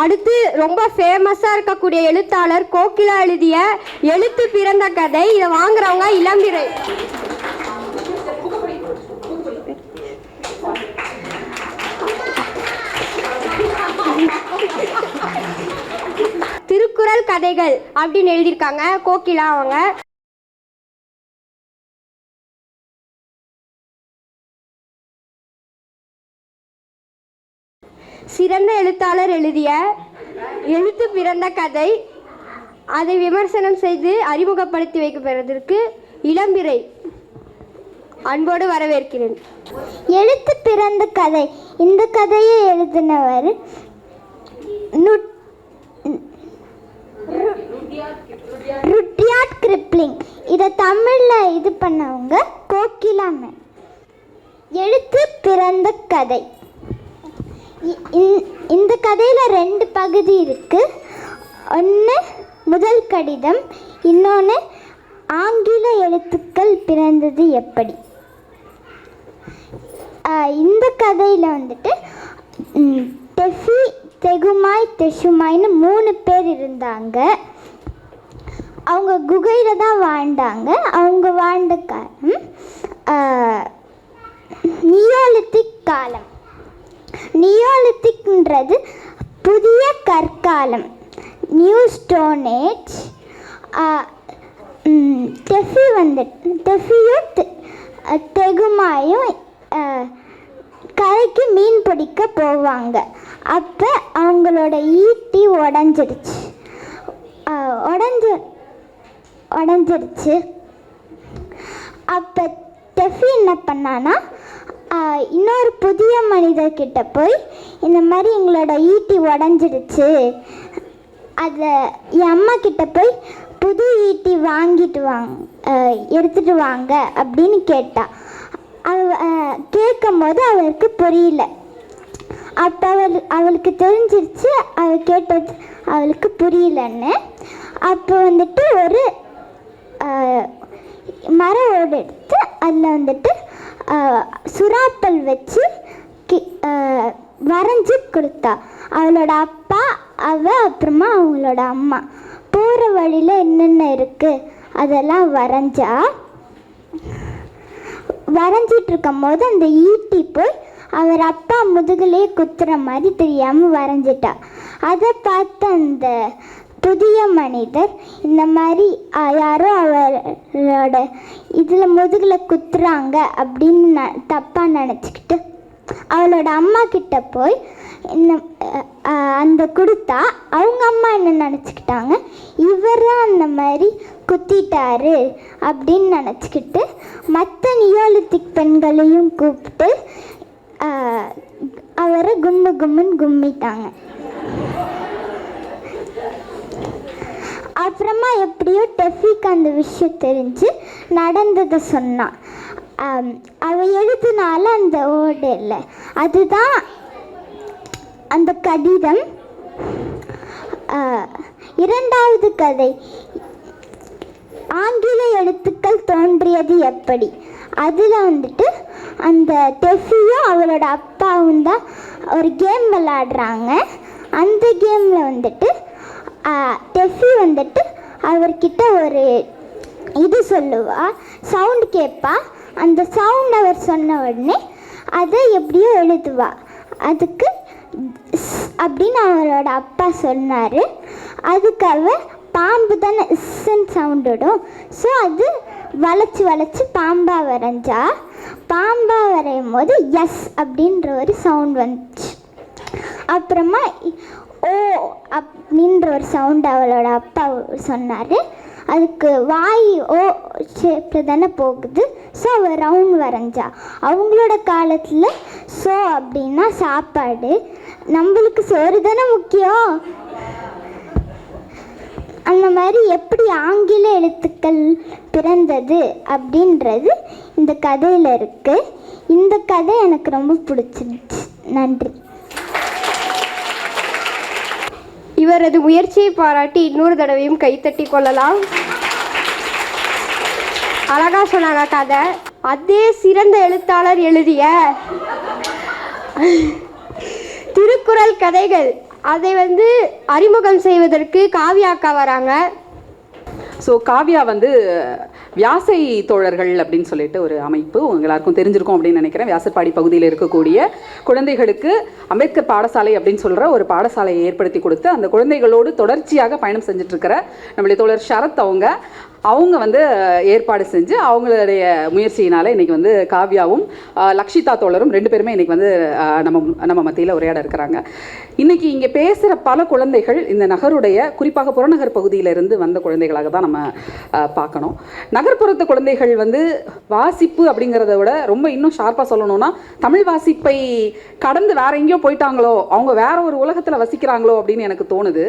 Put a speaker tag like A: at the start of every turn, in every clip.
A: அடுத்து ரொம்ப ஃபேமஸாக இருக்கக்கூடிய எழுத்தாளர் கோகிலா எழுதிய எழுத்து பிறந்த கதை. இதை வாங்குறவங்க இளம்பிறை. திருக்குறள் கதைகள் அப்படின்னு எழுதியிருக்காங்க கோகிலா அவங்க. சிறந்த எழுத்தாளர் எழுதிய எழுத்து பிறந்த கதை. அதை விமர்சனம் செய்து அறிமுகப்படுத்தி வைக்கப்படுவதற்கு இளம்பிறை அன்போடு வரவேற்கிறேன்.
B: எழுத்து பிறந்த கதை. இந்த கதையை எழுதினவர் நுட்- கிரிப்ளிங். இதை தமிழில் இது பண்ணவங்க கோகிலாமன். எழுத்து பிறந்த கதை. இந்த கதையில் ரெண்டு பகுதி இருக்குது ஒன்று முதல் கடிதம் இன்னொன்று ஆங்கில எழுத்துக்கள் பிறந்தது எப்படி? இந்த கதையில் வந்துட்டு டெஃபி தெகுமாய் தெஷுமாய்னு மூணு பேர் இருந்தாங்க. அவங்க குகையில் தான் வாழ்ந்தாங்க. அவங்க வாழ்ந்த காலம் நியோலித்திக் காலம். நியோலித்திக்ன்றது புதிய கற்காலம். நியூ ஸ்டோனேஜ் டெஃபி வந்து டெஃபியும் தெகுமாயும் கரைக்கு மீன் பிடிக்க போவாங்க. அப்போ அவங்களோட ஈட்டி உடஞ்சிடுச்சு உடஞ்ச உடஞ்சிருச்சு. அப்போ டெஃபி என்ன பண்ணான்னா இன்னொரு புதிய மனிதர்கிட்ட போய் இந்த மாதிரி எங்களோட ஈட்டி உடஞ்சிடுச்சு. அதை என் அம்மா கிட்ட போய் புது ஈட்டி வாங்கிட்டு வாங்க எடுத்துட்டு வாங்க அப்படின்னு கேட்டா. அவ கேட்கும் போது அவருக்கு புரியல. அப்போ அவள் அவளுக்கு தெரிஞ்சிருச்சு அவள் கேட்டது அவளுக்கு புரியலன்னு. அப்போ வந்துட்டு ஒரு மர ஓடு எடுத்து அதில் வந்துட்டு ஆஹ், சுறாப்பல் வச்சு கி- வரைஞ்சி கொடுத்தா. அவளோட அப்பா அவ அப்புறமா அவங்களோட அம்மா. போகிற வழியில் என்னென்ன இருக்குது அதெல்லாம் வரைஞ்சா. வரைஞ்சிட்டு இருக்கும் போது அந்த ஈட்டி போய் அவர் அப்பா முதுகுலேயே குத்துற மாதிரி தெரியாமல் வரைஞ்சிட்டா. அதை பார்த்து அந்த புதிய மனிதர். இந்த மாதிரி யாரும் யாரோ அவரோட இதில் முதுகில் குத்துறாங்க அப்படின்னு ந தப்பாக நினச்சிக்கிட்டு அவளோட அம்மா கிட்ட போய் இந்த அந்த கொடுத்தா அவங்க அம்மா என்ன நினச்சிக்கிட்டாங்க? இவர் அந்த மாதிரி குத்திட்டாரு அப்படின்னு நினச்சிக்கிட்டு மற்ற நியோலித்திக் பெண்களையும் கூப்பிட்டு அவரை கும்மு கும்முன்னு கும்மிட்டாங்க. அப்புறமா எப்படியோ டெஃபிக்கு அந்த விஷயம் தெரிஞ்சு நடந்ததை சொன்னான் அவள் எழுதினால எழுதுனால அந்த ஓடு இல்லை. அதுதான் அந்த கடிதம். இரண்டாவது கதை. ஆங்கில எழுத்துக்கள் தோன்றியது எப்படி? அதில் வந்துட்டு அந்த டெஃபியும் அவளோட அப்பாவும் தான் ஒரு கேம் விளாடுறாங்க அந்த கேமில் வந்துட்டு டெஃபி வந்துட்டு அவர்கிட்ட ஒரு இது சொல்லுவா சவுண்ட் கேட்பா அந்த சவுண்ட் அவர் சொன்ன உடனே அதை எப்படியோ எழுதுவா. அதுக்கு அப்படின்னு அவரோட அப்பா சொன்னார். அதுக்கு அவ பாம்பு தானே இஸ்ன்னு சவுண்ட் விடும். ஸோ அது வளைச்சி வளைச்சி பாம்பாக வரைஞ்சா. பாம்பாக வரையும் போது எஸ் அப்படின்ற ஒரு சவுண்ட் வந்துச்சு. அப்புறமா ஓ அப்படின்ற ஒரு சவுண்ட் அவளோட அப்பா சொன்னார். அதுக்கு வாய் ஓ ஷேப்பில் தானே போகுது. ஸோ அவள் ரவுண்ட் வரைஞ்சா. அவங்களோட காலத்தில் ஸோ அப்படின்னா சாப்பாடு. நம்மளுக்கு சோறு தானே முக்கியம். அந்த மாதிரி எப்படி ஆங்கில எழுத்துக்கள் பிறந்தது அப்படின்றது இந்த கதையில் இருக்குது இந்த கதை எனக்கு ரொம்ப பிடிச்சிருந்துச்சு. நன்றி.
A: இவரது முயற்சியை பாராட்டி இன்னொரு தடவையும் கைத்தட்டி கொள்ளலாம். அழகா சொன்னாங்க கதை. அதே சிறந்த எழுத்தாளர் எழுதிய திருக்குறள் கதைகள். அதை வந்து அறிமுகம் செய்வதற்கு காவியாக்கா வராங்க.
C: ஸோ காவ்யா வந்து வியாசை தோழர்கள் அப்படின்னு சொல்லிட்டு ஒரு அமைப்பு. எல்லாருக்கும் தெரிஞ்சிருக்கும் அப்படின்னு நினைக்கிறேன். வியாசர்பாடி பகுதியில் இருக்கக்கூடிய குழந்தைகளுக்கு அம்பேத்கர் பாடசாலை அப்படின்னு சொல்கிற ஒரு பாடசாலையை ஏற்படுத்தி கொடுத்து அந்த குழந்தைகளோடு தொடர்ச்சியாக பயணம் செஞ்சுட்டு இருக்கிற நம்மளுடைய தோழர் சரத் அவங்க. அவங்க வந்து ஏற்பாடு செஞ்சு அவங்களுடைய முயற்சியினால இன்றைக்கி வந்து காவ்யாவும் லக்ஷிதா தோழரும் ரெண்டு பேருமே இன்றைக்கி வந்து நம்ம நம்ம மத்தியில் உரையாட இருக்கிறாங்க. இன்றைக்கி இங்கே பேசுகிற பல குழந்தைகள் இந்த நகருடைய குறிப்பாக புறநகர் பகுதியிலிருந்து வந்த குழந்தைகளாக தான் நம்ம பார்க்கணும். நகர்ப்புறத்து குழந்தைகள் வந்து வாசிப்பு அப்படிங்கிறத விட ரொம்ப இன்னும் ஷார்ப்பாக சொல்லணும்னா தமிழ் வாசிப்பை கடந்து வேற எங்கேயோ போயிட்டாங்களோ அவங்க வேற ஒரு உலகத்தில் வசிக்கிறாங்களோ அப்படின்னு எனக்கு தோணுது.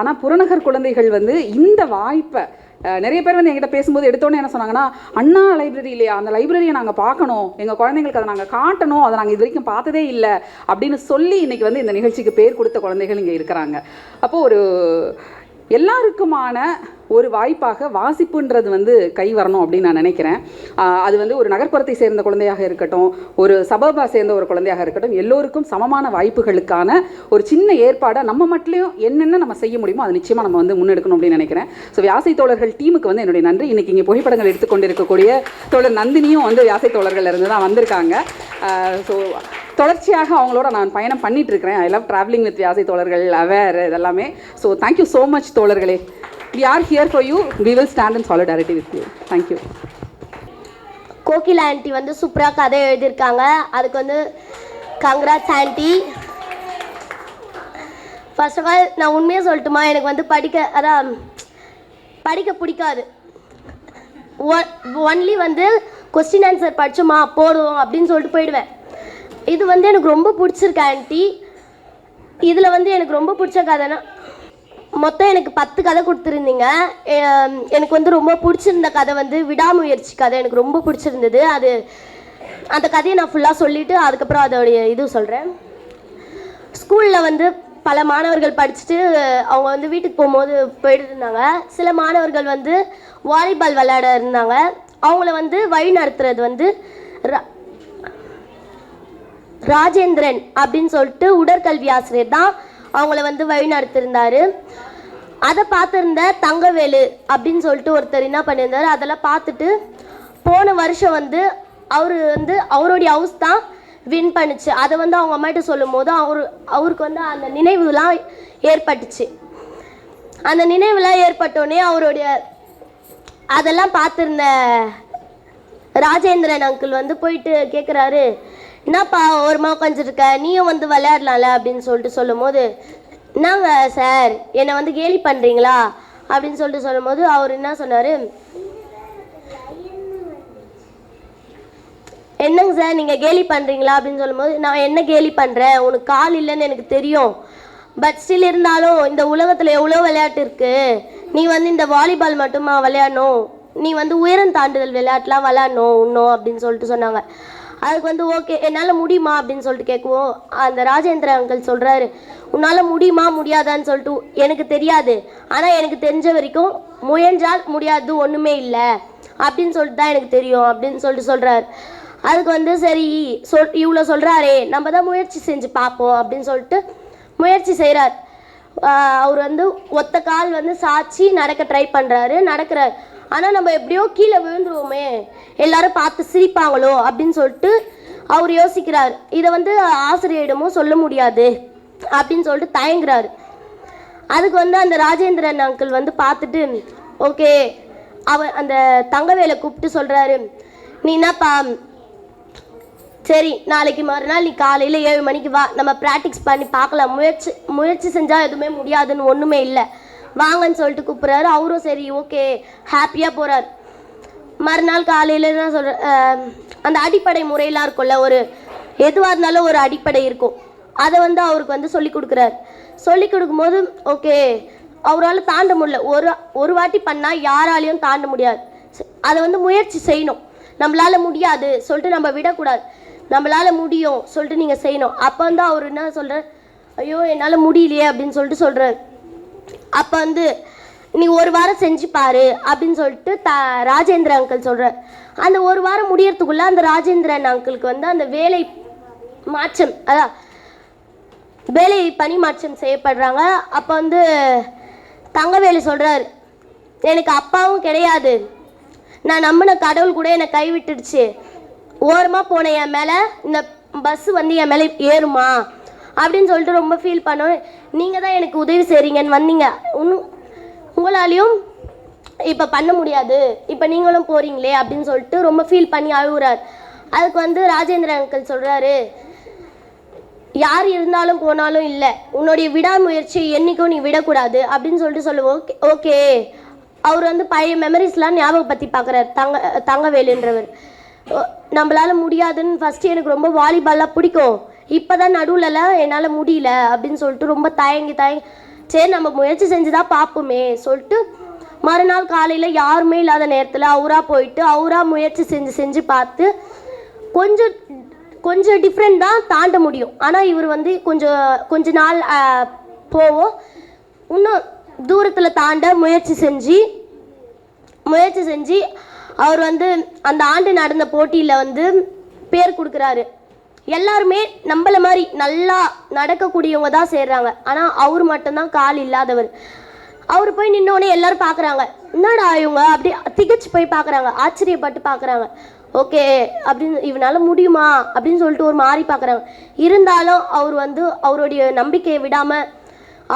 C: ஆனால் புறநகர் குழந்தைகள் வந்து இந்த வாய்ப்பை நிறைய பேர் வந்து எங்கிட்ட பேசும்போது எடுத்தோன்னே என்ன சொன்னாங்கன்னா அண்ணா லைப்ரரி இல்லையா? அந்த லைப்ரரியை நாங்கள் பார்க்கணும். எங்கள் குழந்தைங்களுக்கு அதை நாங்கள் காட்டணும். அதை நாங்கள் இது வரைக்கும் பார்த்ததே இல்லை. அப்படின்னு சொல்லி இன்றைக்கி வந்து இந்த நிகழ்ச்சிக்கு பேர் கொடுத்த குழந்தைகள் இங்கே இருக்கிறாங்க. அப்போது ஒரு எல்லாருக்குமான ஒரு வாய்ப்பாக வாசிப்புன்றது வந்து கை வரணும் அப்படின்னு நான் நினைக்கிறேன். அது வந்து ஒரு நகர்ப்புறத்தை சேர்ந்த குழந்தையாக இருக்கட்டும் ஒரு சபபா சேர்ந்த ஒரு குழந்தையாக இருக்கட்டும் எல்லோருக்கும் சமமான வாய்ப்புகளுக்கான ஒரு சின்ன ஏற்பாடை நம்ம மட்டும் என்னென்ன நம்ம செய்ய முடியுமோ அது நிச்சயமாக நம்ம வந்து முன்னெடுக்கணும் அப்படின்னு நினைக்கிறேன். ஸோ வியாசை தோழர்கள் டீமுக்கு வந்து என்னுடைய நன்றி. இன்றைக்கி இங்கே புகைப்படங்கள் எடுத்துக்கொண்டிருக்கக்கூடிய தோழர் நந்தினியும் வந்து வியாசை தோழர்கள் இருந்து தான் வந்திருக்காங்க. ஸோ தொடர்ச்சியாக அவங்களோட நான் பயணம் பண்ணிட்டு இருக்கிறேன். ஐ லவ் ட்ராவலிங் வித் வியாசை தோழர்கள் அவேர் இதெல்லாமே. So thank you so much தோழர்களே. We are here for you we will stand in solidarity with you thank you
D: Kokila aunty வந்து சூப்பராக கதை எழுதியிருக்காங்க. அதுக்கு வந்து congrats aunty first of all நான் உண்மையாக சொல்லட்டுமா? எனக்கு வந்து படிக்க அதான் படிக்க பிடிக்காது. ஒன்லி வந்து கொஸ்டின் ஆன்சர் படிச்சோமா? போடுவோம் அப்படின்னு சொல்லிட்டு போயிடுவேன். இது வந்து எனக்கு ரொம்ப பிடிச்சிருக்கு ஆண்டி இதில் வந்து எனக்கு ரொம்ப பிடிச்ச கதைனா மொத்தம் எனக்கு பத்து கதை கொடுத்துருந்தீங்க. எனக்கு வந்து ரொம்ப பிடிச்சிருந்த கதை வந்து விடாமுயற்சி கதை. எனக்கு ரொம்ப பிடிச்சிருந்தது. அது அந்த கதையை நான் ஃபுல்லாக சொல்லிவிட்டு அதுக்கப்புறம் அதோடைய இது சொல்கிறேன் ஸ்கூலில் வந்து பல மாணவர்கள் படிச்சுட்டு அவங்க வந்து வீட்டுக்கு போகும்போது போயிட்டு இருந்தாங்க சில மாணவர்கள் வந்து வாலிபால் விளையாட இருந்தாங்க. அவங்கள வந்து வழி நடத்துறது வந்து ராஜேந்திரன் அப்படின்னு சொல்லிட்டு உடற்கல்வி ஆசிரியர் தான் அவங்கள வந்து வழி நடத்திருந்தாரு அதை பார்த்துருந்த தங்கவேலு அப்படின்னு சொல்லிட்டு ஒருத்தர் என்ன பண்ணியிருந்தாரு அதெல்லாம் பார்த்துட்டு போன வருஷம் வந்து அவர் வந்து அவருடைய ஹவுஸ் தான் வின் பண்ணுச்சு. அதை வந்து அவங்க அம்மாட்ட சொல்லும் போது அவர் அவருக்கு வந்து அந்த நினைவுலாம் ஏற்பட்டுச்சு. அந்த நினைவுலாம் ஏற்பட்டோடனே அவருடைய அதெல்லாம் பார்த்துருந்த ராஜேந்திரன் அங்கிள் வந்து போயிட்டு கேட்குறாரு என்னப்பா ஓரமாக உட்காந்துருக்க நீயும் வந்து விளையாடலாம்ல? அப்படின்னு சொல்லிட்டு சொல்லும் போது என்னங்க சார்? என்னை வந்து கேலி பண்ணுறீங்களா அப்படின்னு சொல்லிட்டு சொல்லும்போது அவர் என்ன சொன்னார்? என்னங்க சார் நீங்கள் கேலி பண்ணுறீங்களா அப்படின்னு சொல்லும்போது நான் என்ன கேலி பண்ணுறேன் உனக்கு கால் இல்லைன்னு எனக்கு தெரியும். பட் ஸ்டில் இருந்தாலும் இந்த உலகத்தில் எவ்வளோ விளையாட்டு இருக்குது நீ வந்து இந்த வாலிபால் மட்டுமா விளையாடணும்? நீ வந்து உயரம் தாண்டுதல் விளையாட்டுலாம் விளையாடணும் இன்னும் அப்படின்னு சொல்லிட்டு சொன்னாங்க. அதுக்கு வந்து ஓகே என்னால் முடியுமா? அப்படின்னு சொல்லிட்டு கேட்குவோம். அந்த ராஜேந்திர அங்கிள் சொல்கிறாரு உன்னால் முடியுமா முடியாதான்னு சொல்லிட்டு எனக்கு தெரியாது. ஆனால் எனக்கு தெரிஞ்ச வரைக்கும் முயன்றால் முடியாது ஒன்றுமே இல்லை. அப்படின்னு சொல்லிட்டு தான் எனக்கு தெரியும் அப்படின்னு சொல்லிட்டு சொல்கிறார் அதுக்கு வந்து சரி சொல் இவ்வளோ சொல்கிறாரே நம்ம தான் முயற்சி செஞ்சு பார்ப்போம் அப்படின்னு சொல்லிட்டு முயற்சி செய்கிறார் அவர் வந்து ஒத்த கால் வந்து சாச்சி நடக்க ட்ரை பண்ணுறாரு நடக்கிறார் ஆனால் நம்ம எப்படியோ கீழே விழுந்துருவோமே. எல்லாரும் பார்த்து சிரிப்பாங்களோ அப்படின்னு சொல்லிட்டு அவர் யோசிக்கிறார். இதை வந்து ஆசிரியரிடமும் சொல்ல முடியாது அப்படின்னு சொல்லிட்டு தயங்குறாரு. அதுக்கு வந்து அந்த ராஜேந்திரன் அங்கிள் வந்து பார்த்துட்டு ஓகே. அவ அந்த தங்கவேலை கூப்பிட்டு சொல்கிறாரு நீ என்னப்பா? சரி நாளைக்கு மறுநாள் நீ காலையில் ஏழு மணிக்கு வா. நம்ம ப்ராக்டிஸ் பண்ணி பார்க்கலாம். முயற்சி முயற்சி செஞ்சால் எதுவுமே முடியாதுன்னு ஒன்றுமே இல்லை. வாங்கன்னு சொல்லிட்டு கூப்பிட்றாரு. அவரும் சரி ஓகே ஹாப்பியாக போகிறார் மறுநாள் காலையில் நான் சொல்கிற அந்த அடிப்படை முறையெல்லாம் இருக்கும்ல ஒரு எதுவாக இருந்தாலும் ஒரு அடிப்படை இருக்கும். அதை வந்து அவருக்கு வந்து சொல்லி கொடுக்குறாரு. சொல்லி கொடுக்கும்போது ஓகே அவரால் தாண்ட முடியல. ஒரு ஒரு வாட்டி பண்ணால் யாராலையும் தாண்ட முடியாது. அதை வந்து முயற்சி செய்யணும். நம்மளால முடியாது சொல்லிட்டு நம்ம விடக்கூடாது. நம்மளால் முடியும் சொல்லிட்டு நீங்கள் செய்யணும். அப்போ வந்து அவர் என்ன சொல்கிறார் ஐயோ என்னால் முடியலையே அப்படின்னு சொல்லிட்டு சொல்கிறார் அப்போ வந்து நீ ஒரு வாரம் செஞ்சு பாரு அப்படின்னு சொல்லிட்டு த ராஜேந்திர அங்கிள் சொல்கிறார் அந்த ஒரு வாரம் முடியறதுக்குள்ள அந்த ராஜேந்திரன் அங்கிளுக்கு வந்து அந்த வேலை மாற்றம் அதான் வேலை பணி மாற்றம் செய்யப்படுறாங்க. அப்போ வந்து தங்கவேலு சொல்கிறார் எனக்கு அப்பாவும் கிடையாது. நான் நம்பின கடவுள் கூட என்னை கைவிட்டுடுச்சு. ஓரமாக போன என் மேலே இந்த பஸ்ஸு வந்து என் மேலே ஏறுமா. அப்படின்னு சொல்லிட்டு ரொம்ப ஃபீல் பண்ணோம். நீங்கள் தான் எனக்கு உதவி செய்கிறீங்கன்னு வந்தீங்க. உன் உங்களாலையும் இப்போ பண்ண முடியாது. இப்போ நீங்களும் போகிறீங்களே அப்படின்னு சொல்லிட்டு ரொம்ப ஃபீல் பண்ணி அழுகுறார் அதுக்கு வந்து ராஜேந்திர அங்கிள் சொல்கிறாரு யார் இருந்தாலும் போனாலும் இல்லை. உன்னுடைய விடாமுயற்சி என்றைக்கும் நீ விடக்கூடாது. அப்படின்னு சொல்லிட்டு சொல்லுவோம். Okay okay. அவர் வந்து பழைய மெமரிஸ்லாம் ஞாபகப்படுத்தி பார்க்குறாரு. தங்க தங்கவேலுன்றவர். நம்மளால் முடியாதுன்னு ஃபஸ்ட்டு எனக்கு ரொம்ப வாலிபால்லாம் பிடிக்கும். இப்போ தான் நடுவுலலாம் என்னால் முடியல அப்படின்னு சொல்லிட்டு ரொம்ப தயங்கி தயங்கி சரி நம்ம முயற்சி செஞ்சு தான் பார்ப்போமே சொல்லிட்டு மறுநாள் காலையில் யாருமே இல்லாத நேரத்தில் அவராக போயிட்டு அவராக முயற்சி செஞ்சு செஞ்சு பார்த்து கொஞ்சம் கொஞ்சம் டிஃப்ரெண்ட் தான் தாண்ட முடியும். ஆனால் இவர் வந்து கொஞ்சம் கொஞ்ச நாள் போவோம். இன்னும் தூரத்தில் தாண்ட முயற்சி செஞ்சு முயற்சி செஞ்சு அவர் வந்து அந்த ஆண்டு நடந்த போட்டியில் வந்து பேர் கொடுக்குறாரு. எல்லாருமே நம்மள மாதிரி நல்லா நடக்கக்கூடியவங்க தான் சேர்றாங்க. ஆனால் அவர் மட்டும்தான் கால் இல்லாதவர். அவர் போய் நின்னோடனே எல்லாரும் பார்க்குறாங்க என்னடா இவங்க? அப்படி திகச்சு போய் பார்க்குறாங்க ஆச்சரியப்பட்டு பார்க்குறாங்க ஓகே அப்படின்னு இவனால் முடியுமா? அப்படின்னு சொல்லிட்டு ஒரு மாதிரி பார்க்குறாங்க இருந்தாலும் அவர் வந்து அவருடைய நம்பிக்கையை விடாமல்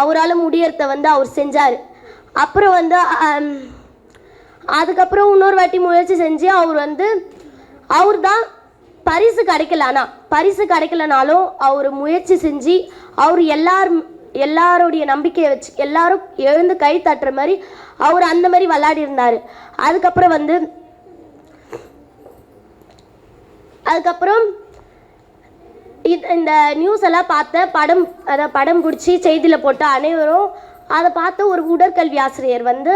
D: அவரால் முடியறத வந்து அவர் செஞ்சார். அப்புறம் வந்து அதுக்கப்புறம் இன்னொரு வாட்டி முயற்சி செஞ்சு அவர் வந்து அவர் தான் பரிசு கிடைக்கல ஆனால் பரிசு கிடைக்கலனாலும் அவர் முயற்சி செஞ்சு அவர் எல்லார் எல்லாருடைய நம்பிக்கையை வச்சு எல்லாரும் எழுந்து கை தட்டுற மாதிரி அவர் அந்த மாதிரி விளாடி இருந்தார். அதுக்கப்புறம் வந்து அதுக்கப்புறம் இது இந்த நியூஸ் எல்லாம் பார்த்த படம் அதை படம் பிடிச்சி செய்தியில் போட்ட அனைவரும் அதை பார்த்த ஒரு உடற்கல்வி ஆசிரியர் வந்து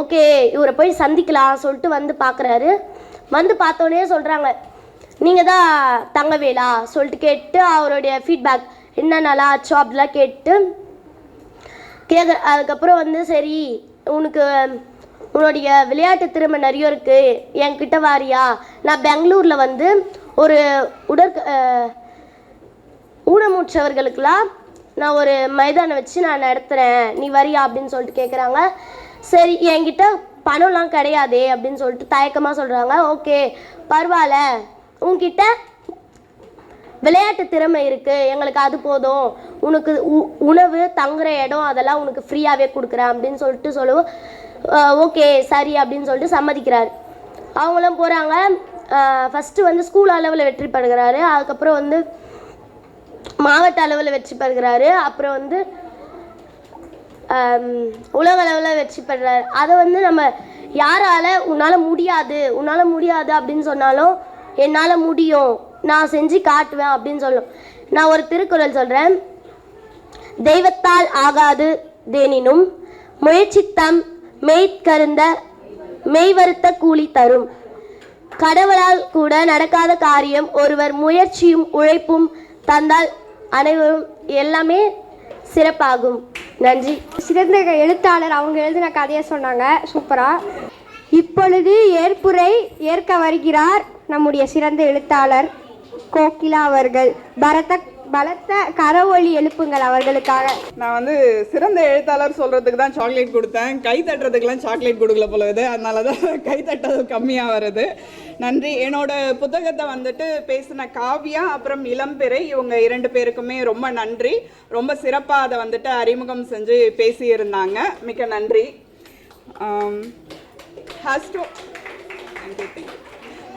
D: ஓகே இவரை போய் சந்திக்கலாம் சொல்லிட்டு வந்து பார்க்குறாரு. வந்து பார்த்தோன்னே சொல்கிறாங்க நீங்கள் தான் தங்கவேலா? சொல்லிட்டு கேட்டு அவருடைய ஃபீட்பேக் என்ன நல்லா ஆச்சோ அப்படிலாம் கேட்டு கேட்க அதுக்கப்புறம் வந்து சரி உனக்கு உன்னுடைய விளையாட்டு திறமை நிறைய இருக்குது என்கிட்ட வாரியா? நான் பெங்களூரில் வந்து ஒரு உடற் அஹ், ஊனமுற்றவர்களுக்கெல்லாம் நான் ஒரு மைதானம் வச்சு நான் நடத்துகிறேன் நீ வரியா அப்படின்னு சொல்லிட்டு கேட்குறாங்க சரி என்கிட்ட பணம்லாம் கிடையாதே அப்படின்னு சொல்லிட்டு தயக்கமாக சொல்கிறாங்க ஓகே பரவாயில்ல. உன்கிட்ட விளையாட்டு திறமை இருக்குது எங்களுக்கு அது போதும். உனக்கு உ- உணவு தங்குற இடம் அதெல்லாம் உனக்கு ஃப்ரீயாகவே கொடுக்குறேன் அப்படின்னு சொல்லிட்டு சொல்லுவோம் ஓகே சரி அப்படின்னு சொல்லிட்டு சம்மதிக்கிறாரு. அவங்களும் போகிறாங்க ஃபஸ்ட்டு வந்து ஸ்கூல் அளவில் வெற்றி பெறுகிறாரு. அதுக்கப்புறம் வந்து மாவட்ட அளவில் வெற்றி பெறுகிறாரு. அப்புறம் வந்து உலக அளவில் வெற்றி பெறுறாரு. அதை வந்து நம்ம யாரால உன்னால் முடியாது உன்னால் முடியாது அப்படின்னு சொன்னாலும் என்னால் முடியும். நான் செஞ்சு காட்டுவேன் அப்படின்னு சொல்லும். நான் ஒரு திருக்குறள் சொல்கிறேன் தெய்வத்தால் ஆகாது தேனினும் முயற்சித்தம் மெய்க்கருந்த மெய்வருத்த கூலி தரும். கடவுளால் கூட நடக்காத காரியம் ஒருவர் முயற்சியும் உழைப்பும் தந்தால் அனைவரும் எல்லாமே சிறப்பாகும். நன்றி.
A: சிறந்த எழுத்தாளர் அவங்க எழுதின கதையை சொன்னாங்க. சூப்பரா. இப்பொழுது ஏற்புரை ஏற்க வருகிறார். நம்முடைய சிறந்த எழுத்தாளர் கோகிலா அவர்கள். பரத பலத்த கரவொலி எழுப்புங்கள் அவர்களுக்காக.
E: நான் வந்து சிறந்த எழுத்தாளர் சொல்றதுக்கு தான் சாக்லேட் கொடுத்தேன். கை தட்டுறதுக்கெல்லாம் சாக்லேட் கொடுக்கல போல அதனால தான் கை தட்டது கம்மியாக வருது. நன்றி. என்னோட புத்தகத்தை வந்துட்டு பேசின காவ்யா அப்புறம் இளம்பிறை இவங்க இரண்டு பேருக்குமே ரொம்ப நன்றி. ரொம்ப சிறப்பாக அதை வந்துட்டு அறிமுகம் செஞ்சு பேசியிருந்தாங்க. மிக்க நன்றி. ஹஸ்டோ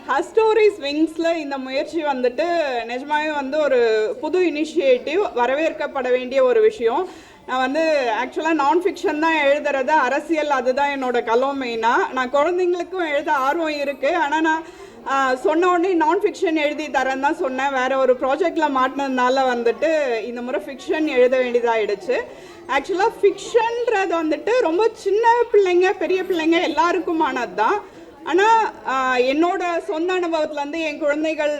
E: ஹஸ்டோரிஸ் விங்ஸில் இந்த முயற்சி வந்துட்டு நிஜமாவே வந்து ஒரு புது இனிஷியேட்டிவ் வரவேற்கப்பட வேண்டிய ஒரு விஷயம். நான் வந்து ஆக்சுவலாக நான் ஃபிக்ஷன் தான் எழுதுறது அரசியல் அதுதான் என்னோட கலம் மெயினாக நான் குழந்தைங்களுக்கும் எழுத ஆர்வம் இருக்குது ஆனால் நான் சொன்ன உடனே நான் ஃபிக்ஷன் எழுதி தரேன் தான் சொன்னேன். வேற ஒரு ப்ராஜெக்டில் மாட்டினதுனால வந்துட்டு இந்த முறை ஃபிக்ஷன் எழுத வேண்டியதாகிடுச்சு ஆக்சுவலாக ஃபிக்ஷன்றது வந்துட்டு ரொம்ப சின்ன பிள்ளைங்க பெரிய பிள்ளைங்க எல்லாருக்குமானது தான் ஆனால் என்னோட சொந்த அனுபவத்துலேருந்து என் குழந்தைகள்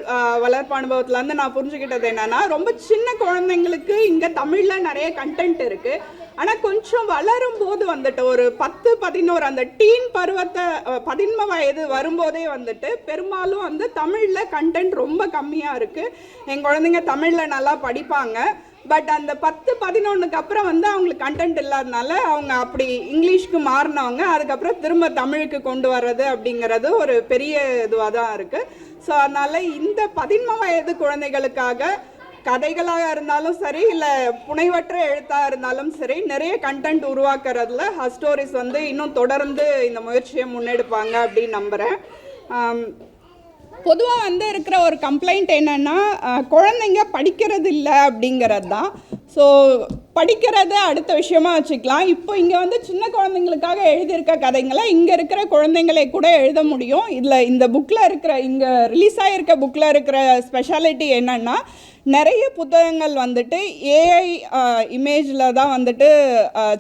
E: வளர்ப்பு அனுபவத்துலேருந்து நான் புரிஞ்சுக்கிட்டது என்னன்னா ரொம்ப சின்ன குழந்தைங்களுக்கு இங்கே தமிழில் நிறைய கண்டென்ட் இருக்குது ஆனால் கொஞ்சம் வளரும் போது வந்துட்டு ஒரு பத்து பதினோரு அந்த டீன் பருவத்தை பதின்ம வயது வரும்போதே வந்துட்டு பெரும்பாலும் வந்து தமிழில் கண்டென்ட் ரொம்ப கம்மியாக இருக்குது என் குழந்தைங்க தமிழில் நல்லா படிப்பாங்க. பட் அந்த பத்து பதினொன்றுக்கு அப்புறம் வந்து அவங்களுக்கு கண்டென்ட் இல்லாதனால அவங்க அப்படி இங்கிலீஷ்க்கு மாறினவங்க. அதுக்கப்புறம் திரும்ப தமிழுக்கு கொண்டு வர்றது அப்படிங்கிறது ஒரு பெரிய இதுவாக தான் இருக்குது ஸோ அதனால் இந்த பதின்ம வயது குழந்தைகளுக்காக கதைகளாக இருந்தாலும் சரி இல்லை புனைவற்ற எழுத்தாக இருந்தாலும் சரி நிறைய கண்டென்ட் உருவாக்குறதுல ஹஸ்டோரிஸ் வந்து இன்னும் தொடர்ந்து இந்த முயற்சியை முன்னெடுப்பாங்க அப்படின்னு நம்புகிறேன் um, பொதுவாக வந்து இருக்கிற ஒரு கம்ப்ளைண்ட் என்னென்னா குழந்தைங்க படிக்கிறது இல்லை அப்படிங்கிறது தான் ஸோ படிக்கிறத அடுத்த விஷயமா வச்சுக்கலாம். இப்போ இங்கே வந்து சின்ன குழந்தைங்களுக்காக எழுதியிருக்க கதைங்களை இங்கே இருக்கிற குழந்தைங்களை கூட எழுத முடியும். இதில் இந்த புக்கில் இருக்கிற இங்கே ரிலீஸ் ஆகிருக்க புக்கில் இருக்கிற ஸ்பெஷாலிட்டி என்னென்னா நிறைய புத்தகங்கள் வந்துட்டு ஏஐ இமேஜில் தான் வந்துட்டு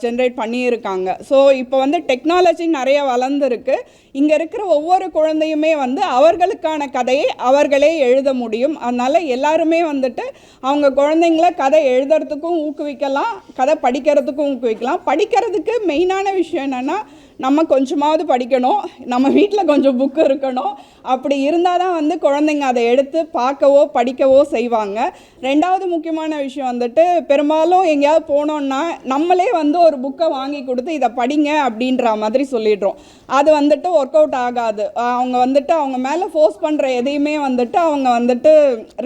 E: ஜென்ரேட் பண்ணியிருக்காங்க. ஸோ இப்போ வந்து டெக்னாலஜி நிறைய வளர்ந்துருக்கு. இங்கே இருக்கிற ஒவ்வொரு குழந்தையுமே வந்து அவர்களுக்கான கதையை அவர்களே எழுத முடியும். அதனால் எல்லாருமே வந்துட்டு அவங்க குழந்தைங்கள கதை எழுதுறதுக்கு எழுதுறதுக்கும் ஊக்குவிக்கலாம் கதை படிக்கிறதுக்கும் ஊக்குவிக்கலாம். படிக்கிறதுக்கு மெயினான விஷயம் என்னென்னா நம்ம கொஞ்சமாவது படிக்கணும் நம்ம வீட்டில் கொஞ்சம் புக்கு இருக்கணும். அப்படி இருந்தால் தான் வந்து குழந்தைங்க அதை எடுத்து பார்க்கவோ படிக்கவோ செய்வாங்க. ரெண்டாவது முக்கியமான விஷயம் வந்துட்டு பெரும்பாலும் எங்கேயாவது போனோன்னா நம்மளே வந்து ஒரு புக்கை வாங்கி கொடுத்து இதை படிங்க அப்படின்ற மாதிரி சொல்லிடுறோம். அது வந்துட்டு ஒர்க் அவுட் ஆகாது. அவங்க வந்துட்டு அவங்க மேலே ஃபோர்ஸ் பண்ணுற எதையுமே வந்துட்டு அவங்க வந்துட்டு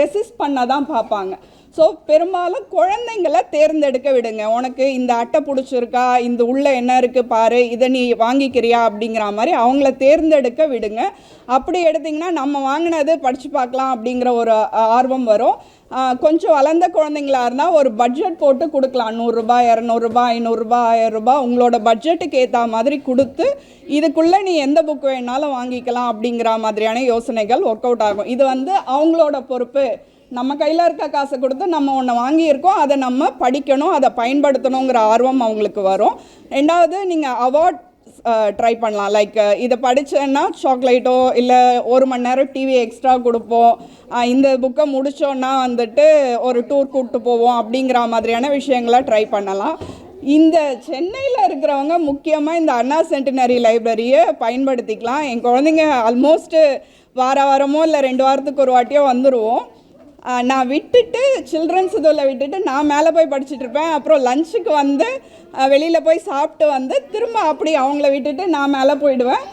E: ரெசிஸ்ட் பண்ண தான் பார்ப்பாங்க. ஸோ பெரும்பாலும் குழந்தைங்கள தேர்ந்தெடுக்க விடுங்க. உனக்கு இந்த அட்டை பிடிச்சிருக்கா? இந்த உள்ள என்ன இருக்குது பாரு இதை நீ வாங்கிக்கிறியா? அப்படிங்கிற மாதிரி அவங்கள தேர்ந்தெடுக்க விடுங்க. அப்படி எடுத்திங்கன்னா நம்ம வாங்கினது படித்து பார்க்கலாம் அப்படிங்கிற ஒரு ஆர்வம் வரும். கொஞ்சம் வளர்ந்த குழந்தைங்களா இருந்தால் ஒரு பட்ஜெட் போட்டு கொடுக்கலாம். நூறுரூபா இரநூறுபா ஐநூறுரூபா ஆயிரரூபா உங்களோட பட்ஜெட்டுக்கு ஏற்ற மாதிரி கொடுத்து இதுக்குள்ளே நீ எந்த புக் வேணாலும் வாங்கிக்கலாம் அப்படிங்கிற மாதிரியான யோசனைகள் ஒர்க் அவுட் ஆகும். இது வந்து அவங்களோட பொறுப்பு. நம்ம கையில் இருக்க காசை கொடுத்து நம்ம ஒன்று வாங்கியிருக்கோம் அதை நம்ம படிக்கணும் அதை பயன்படுத்தணுங்கிற ஆர்வம் அவங்களுக்கு வரும். ரெண்டாவது நீங்கள் அவார்ட் ட்ரை பண்ணலாம். லைக் இதை படித்தேன்னா சாக்லேட்டோ இல்லை ஒரு மணி நேரம் டிவி எக்ஸ்ட்ரா கொடுப்போம். இந்த புக்கை முடித்தோன்னா வந்துட்டு ஒரு டூர் கூப்பிட்டு போவோம் அப்படிங்கிற மாதிரியான விஷயங்களை ட்ரை பண்ணலாம். இந்த சென்னையில் இருக்கிறவங்க முக்கியமாக இந்த அண்ணா சென்டினரி லைப்ரரியை பயன்படுத்திக்கலாம். என் குழந்தைங்க ஆல்மோஸ்ட்டு வார வாரமோ இல்லை ரெண்டு வாரத்துக்கு ஒரு வாட்டியோ வந்துடுவோம் நான் விட்டுட்டு சில்ட்ரன்ஸ் இதில் விட்டுட்டு நான் மேலே போய் படிச்சுட்டு இருப்பேன். அப்புறம் லஞ்சுக்கு வந்து வெளியில் போய் சாப்பிட்டு வந்து திரும்ப அப்படி அவங்கள விட்டுட்டு நான் மேலே போயிடுவேன்.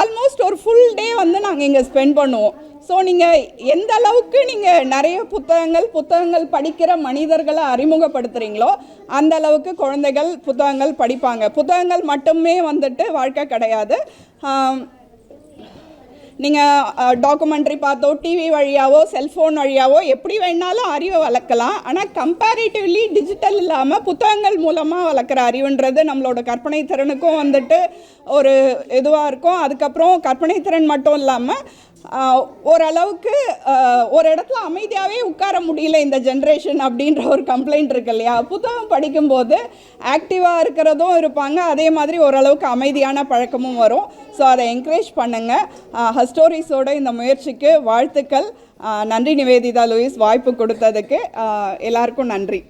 E: ஆல்மோஸ்ட் ஒரு ஃபுல் டே வந்து நாங்கள் இங்கே ஸ்பெண்ட் பண்ணுவோம். ஸோ நீங்கள் எந்த அளவுக்கு நீங்கள் நிறைய புத்தகங்கள் புத்தகங்கள் படிக்கிற மனிதர்களை அறிமுகப்படுத்துகிறீங்களோ அந்த அளவுக்கு குழந்தைகள் புத்தகங்கள் படிப்பாங்க. புத்தகங்கள் மட்டுமே வந்துட்டு வாழ்க்கை கிடையாது. நீங்கள் டாக்குமெண்ட்ரி பார்த்தோ டிவி வழியாவோ செல்ஃபோன் வழியாவோ எப்படி வேணாலும் அறிவை வளர்க்கலாம். ஆனால் கம்பேரிட்டிவ்லி டிஜிட்டல் இல்லாமல் புத்தகங்கள் மூலமாக வளர்க்குற அறிவுன்றது நம்மளோட கற்பனை திறனுக்கும் வந்துட்டு ஒரு இதுவாக இருக்கும். அதுக்கப்புறம் கற்பனை திறன் மட்டும் இல்லாமல் ஓரளவுக்கு ஒரு இடத்துல அமைதியாகவே உட்கார முடியல இந்த ஜென்ரேஷன் அப்படின்ற ஒரு கம்ப்ளைண்ட் இருக்கு இல்லையா? புத்தகம் படிக்கும்போது ஆக்டிவாக இருக்கிறதும் இருப்பாங்க. அதே மாதிரி ஓரளவுக்கு அமைதியான பழக்கமும் வரும். ஸோ அதை என்கரேஜ் பண்ணுங்கள் ஹஸ்டோரிஸோட இந்த முயற்சிக்கு வாழ்த்துக்கள். நன்றி நிவேதிதா லூயிஸ் வாய்ப்பு கொடுத்ததுக்கு. எல்லாருக்கும் நன்றி.